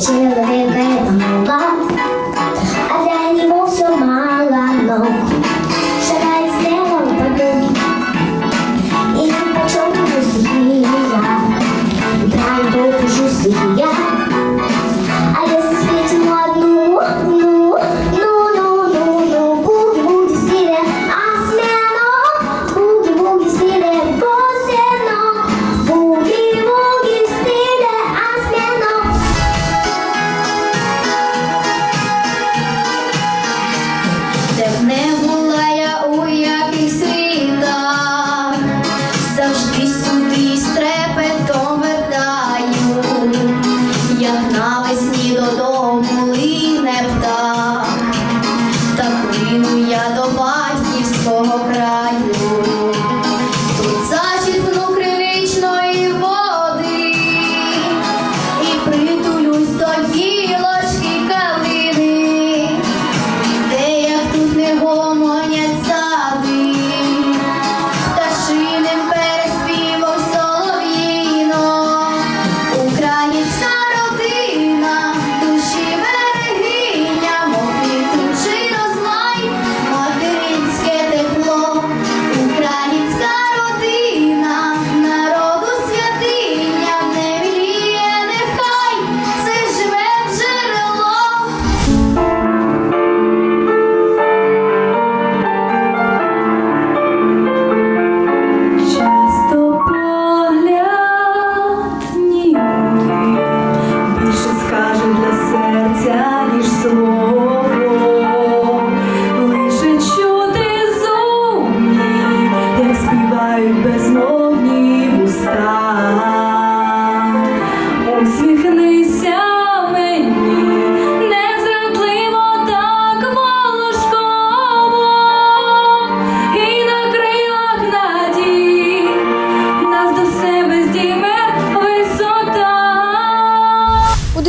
Share Кину я до батьківського краю.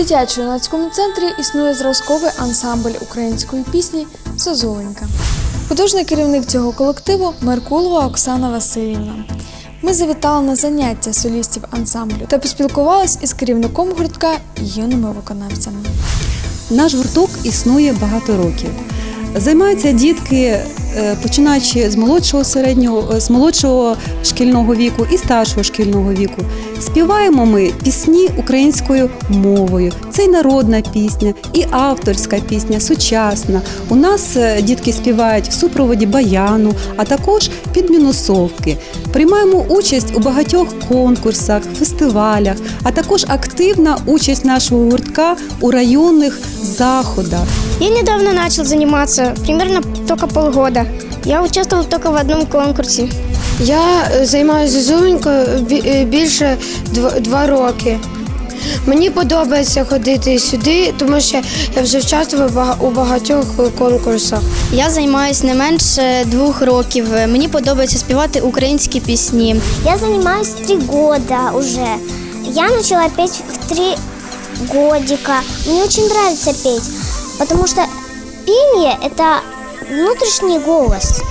Дитячо-юнацькому центрі існує зразковий ансамбль української пісні Созоленька. Художній керівник цього колективу Меркулова Оксана Васильівна. Ми завітали на заняття солістів ансамблю та поспілкувалися із керівником гуртка і юними виконавцями. Наш гурток існує багато років. Займаються дітки, починаючи з молодшого середнього, е, з молодшого шкільного віку і старшого шкільного віку. Співаємо ми пісні українською мовою. Це і народна пісня, і авторська пісня, сучасна. У нас е, дітки співають в супроводі баяну, а також під мінусовки. Приймаємо участь у багатьох конкурсах, фестивалях, а також активна участь нашого гуртка у районних заходах. Я недавно начал заниматься, примерно только полгода. Я участвовал только в одном конкурсе. Я е, займаюся зозуленькою е, більше дв- два роки. Мені подобається ходити сюди, тому що я вже участвувала у багатьох е, конкурсах. Я займаюся не менше двох років. Мені подобається співати українські пісні. Я занимаюсь три года уже. Я начала петь в три годика. Мне очень нравится петь, потому что пение – это внутренний голос.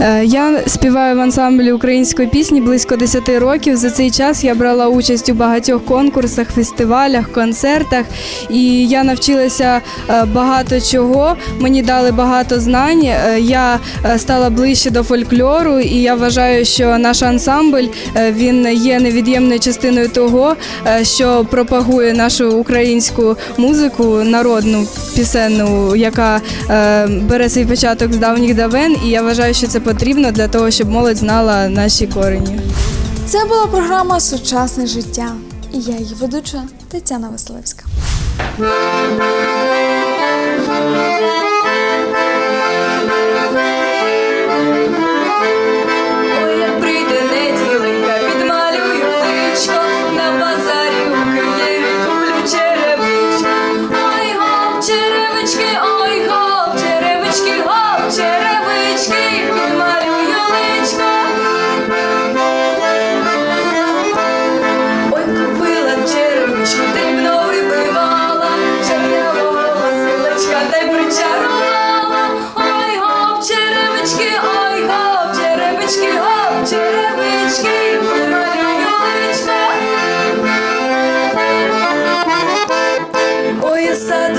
Е, Я співаю в ансамблі української пісні близько 10 років. За цей час я брала участь у багатьох конкурсах, фестивалях, концертах, і я навчилася е, багато чого. Мені дали багато знань. Е, Я стала ближче до фольклору, і я вважаю, що наш ансамбль він є невід'ємною частиною того, що пропагує нашу українську музику, народну пісенну, яка бере свій початок з давніх давен. І я вважаю, що це потрібно для того, щоб молодь знала наші корені. Це була програма Сучасне життя. І я її ведуча Тетяна Василевська. Sun.